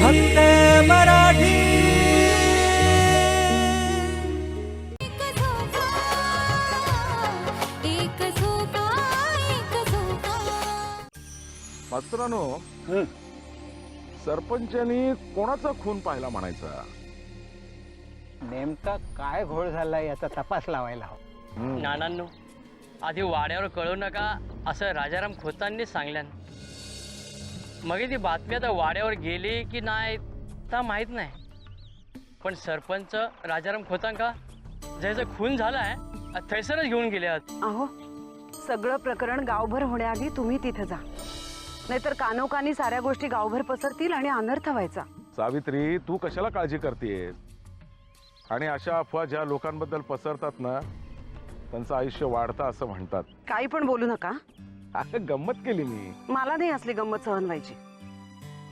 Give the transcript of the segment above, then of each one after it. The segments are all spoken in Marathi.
फक्त मराठी. मास्तरानो सरपंचानी कोणाचा खून पाहिला म्हणायचा? नेमका काय घोळ झाला याचा तपास लावायला हवा. हम्म. नानांनो आधी वाड्यावर कळू नका असं राजाराम खोतांनी सांगल्यान. मग ती बातमी आता वाड्यावर गेली की नाही ता माहीत नाही. पण सरपंच राजाराम खोतांका ज्याचा खून झालाय थैसरच घेऊन गेले आहेत. अहो सगळं प्रकरण गावभर होण्याआधी तुम्ही तिथे जा. नाहीतर कानोकानी साऱ्या गोष्टी गावभर पसरतील आणि अनर्थ व्हायचा. सावित्री तू कशाला काळजी करतेस आणि अशा अफवा ज्या लोकांबद्दल पसरतात ना त्यांचं आयुष्य वाढतं असं म्हणतात. काही पण बोलू नका. अगं गंमत केली मी. मला नाही असली गंमत सहन व्हायची.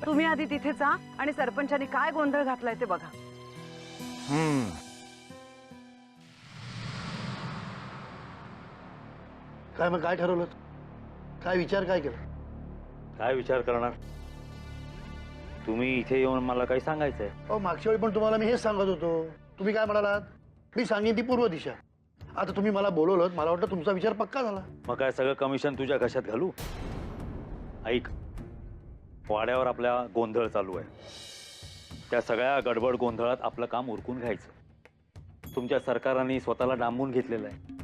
तुम्ही आधी तिथे जा आणि सरपंचानी काय गोंधळ घातलाय ते बघा. हम्म. काय मग काय ठरवलं? काय विचार काय केला? काय विचार करणार? तुम्ही इथे येऊन मला काही सांगायचंय? अहो मागच्या वेळी पण तुम्हाला मी हेच सांगत होतो. तुम्ही काय म्हणालात? मी सांगेन ती पूर्व दिशा. आता तुम्ही मला बोलवलं मला वाटतं तुमचा विचार पक्का झाला. मग काय सगळं कमिशन तुझ्या कशात घालू? ऐक वाड्यावर आपल्या गोंधळ चालू आहे. त्या सगळ्या गडबड गोंधळात आपलं काम उरकून घ्यायचं. तुमच्या सरकारांनी स्वतःला डांबून घेतलेलं आहे.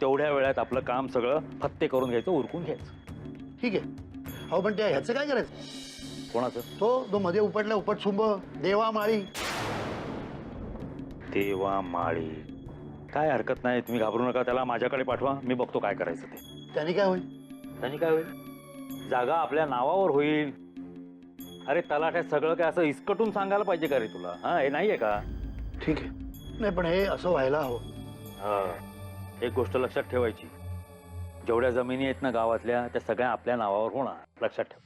तेवढ्या वेळात आपलं काम सगळं फत्ते करून घ्यायचं उरकून घ्यायचं. ठीक आहे. अहो पण त्या ह्याचं काय करायचं? कोणाचं? तो जो मध्ये उपटला उपटसुंब देवा माळी. देवा माळी. काय हरकत नाही तुम्ही घाबरू नका त्याला माझ्याकडे पाठवा मी बघतो काय करायचं ते. त्यांनी काय होईल? त्यांनी काय होईल? जागा आपल्या नावावर होईल. अरे तलाठ्यात सगळं काय असं इस्कटून सांगायला पाहिजे का रे तुला? हा हे नाहीये का? ठीक आहे. नाही पण हे असं व्हायला हवं. हा एक गोष्ट लक्षात ठेवायची. जेवढ्या जमिनी आहेत ना गावातल्या त्या सगळ्या आपल्या नावावर होणार. लक्षात ठेव.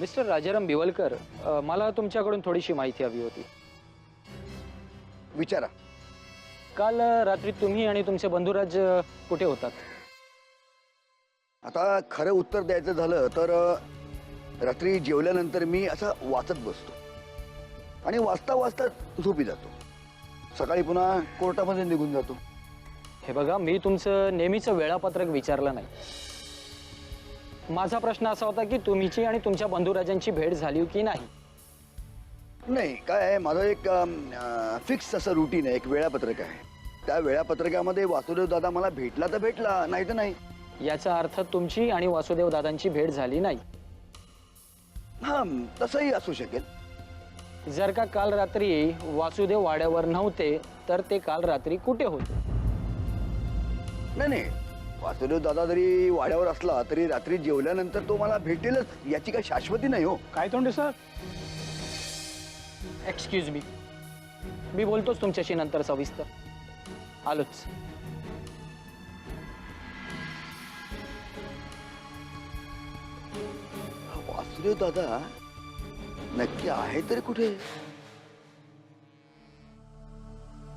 मिस्टर राजाराम बिवलकर अ, मला तुमच्याकडून थोडीशी माहिती हवी होती. विचारा. काल रात्री तुम्ही आणि तुमचे बंधुराज कुठे होतात? आता खरं उत्तर द्यायचं झालं तर रात्री जेवल्यानंतर मी असा वाचत बसतो. आणि वाचता वाचता झोपी जातो. सकाळी पुन्हा कोर्टामध्ये निघून जातो. हे बघा मी तुमचं नेहमीचं वेळापत्रक विचारलं नाही. माझा प्रश्न असा होता की तुमची आणि तुमच्या बंधुराजांची भेट झाली की नाही? नाही काय आहे माझं एक फिक्स असं रुटीन आहे एक वेळापत्रक आहे. त्या वेळापत्रकामध्ये वासुदेव दादा मला भेटला तर भेटला नाही तर नाही. याचा अर्थ तुमची आणि वासुदेव दादांची भेट झाली नाही. हा तसंही असू शकेल. जर का काल रात्री वासुदेव वाड्यावर नव्हते तर ते काल रात्री कुठे होते? नाही नाही. वासुदेव दादा जरी वाड्यावर असला तरी रात्री जेवल्यानंतर तो मला भेटेलच याची काही शाश्वती नाही हो. काय तोंडे सर? एक्सक्यूज मी मी बोलतोच तुमच्याशी नंतर सविस्तर. आलोच. वासुदेव दादा नक्की आहे तरी कुठे?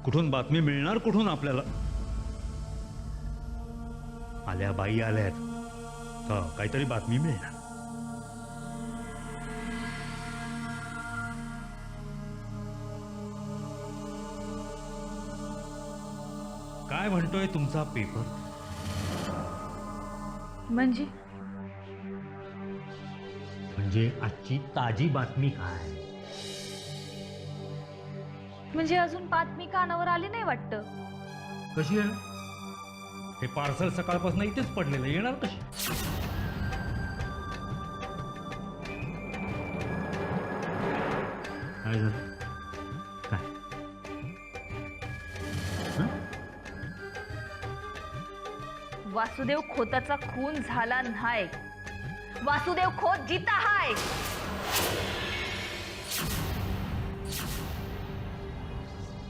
कुठून बातमी मिळणार कुठून आपल्याला? आल्या बाई आल्यात. हा काहीतरी बातमी मिळणार. काय म्हणतोय तुमचा पेपर? म्हणजे? म्हणजे आजची ताजी बातमी काय? म्हणजे अजून बातमी कानावर आली नाही वाटतं? कशी आहे? हे पार्सल सकाळपासून इथेच पडलेलं येणार कशी? काय झालं? वासुदेव खोताचा खून झाला नाही. वासुदेव खोत जिता हाय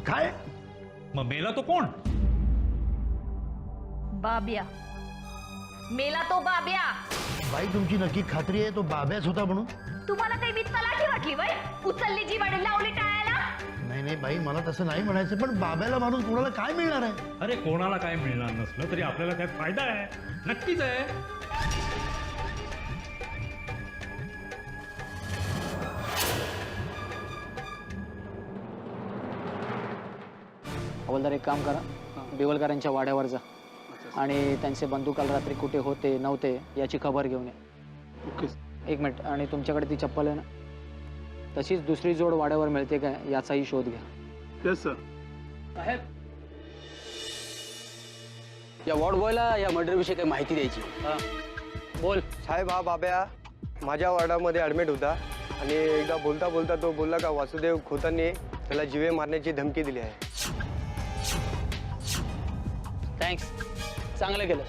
काय? मग मेला तो कोण? बाब्या. मेला तो बाब्या. बाई तुमची नक्की खात्री आहे तो बाब्याच होता म्हणून? तुम्हाला काही मी तलाठी वाटली वय? उचलली जी वाडी लावली टाळायला नाही नाही बाई मला तसं नाही म्हणायचं पण बाब्याला मारून कोणाला काय मिळणार आहे? अरे कोणाला काय मिळणार नसलं तरी आपल्याला काय फायदा आहे. नक्कीच आहे. हवालदार एक काम करा. बेवलकरांच्या वाड्यावर जा. आणि त्यांचे बंधू काल रात्री कुठे होते नव्हते याची खबर घेऊन या. एक मिनिट आणि तुमच्याकडे ती चप्पल आहे ना? तशीच दुसरी जोड वाड्यावर मिळते का याचाही शोध घ्या. येस सर या वॉर्ड बॉयला या मर्डर विषयी काही माहिती द्यायची. बोल. साहेब हा बाब्या माझ्या वॉर्डामध्ये ॲडमिट होता आणि एकदा बोलता बोलता तो बोलला का वासुदेव खोतांनी त्याला जिवे मारण्याची धमकी दिली आहे. थँक्स चांगलं केलं.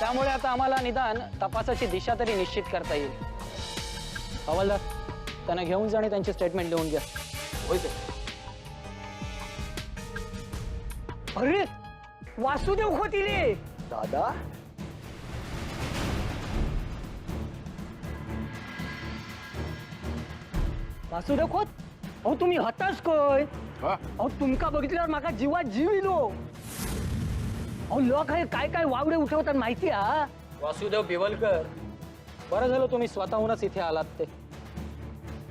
त्यामुळे आता आम्हाला निदान तपासाची दिशा तरी निश्चित करता येईल. हवालदार. त्यांना घेऊन जा आणि त्यांची स्टेटमेंट लिहून घ्या. होय अरे वासुदेव खोतीले! दादा? वासुदेव खोत अहो तुम्ही हताश काय हा. अहो तुमका बघितल्यावर माका जीवात जीव येलो अहो लोक हे काय काय वावडे उठवतात माहिती हा? वासुदेव बिवलकर बरं झालं तुम्ही स्वतःहूनच इथे आलात ते.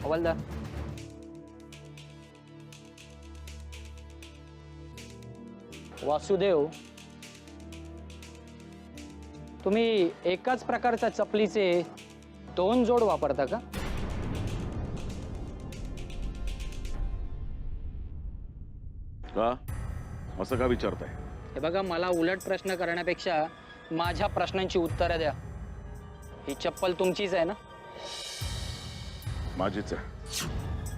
हवालदार वासुदेव तुम्ही एकाच प्रकारच्या चपलीचे दोन जोड वापरता का? का असं का विचारताय? हे बघा मला उलट प्रश्न करण्यापेक्षा माझ्या प्रश्नांची उत्तरं द्या. ही चप्पल तुमचीच आहे ना? माझीच आहे.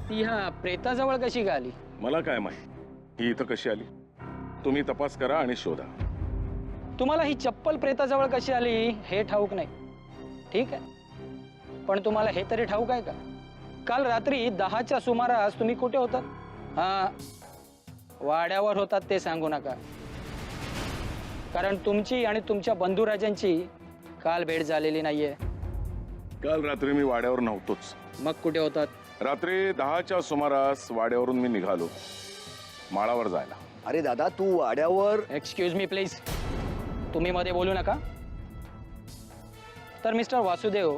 ती ह्या प्रेताजवळ कशी का आली? मला काय माहीत? ही इथं कशी आली? तुम्ही तपास करा आणि शोधा. तुम्हाला ही चप्पल प्रेताजवळ कशी आली हे ठाऊक नाही. ठीक आहे? पण तुम्हाला हे तरी ठाऊक आहे का? काल रात्री दहाच्या सुमारास तुम्ही कुठे होतात? हा वाड्यावर होतात ते सांगू नका. कारण तुमची आणि तुमच्या बंधुराजांची काल भेट झालेली नाहीये. काल रात्री मी वाड्यावर नव्हतोच. मग कुठे होतात? रात्री दहाच्या सुमारास वाड्यावरून मी निघालो. माळावर जायला. अरे दादा तू वाड्यावर एक्सक्यूज मी प्लीज तुम्ही मध्ये बोलू नका. तर मिस्टर वासुदेव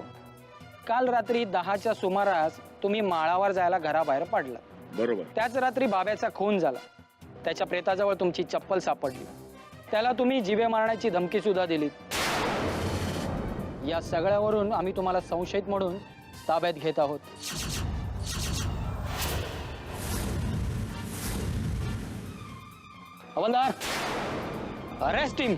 काल रात्री दहाच्या सुमारास तुम्ही माळावर जायला घराबाहेर पडला. बरोबर. त्याच रात्री बाब्याचा खून झाला. त्याच्या प्रेताजवळ तुमची चप्पल सापडली. त्याला तुम्ही जिवे मारण्याची धमकी सुद्धा दिली. या सगळ्यावरून आम्ही तुम्हाला संशयित म्हणून ताब्यात घेत आहोत. हवलदार अरेस्ट टीम!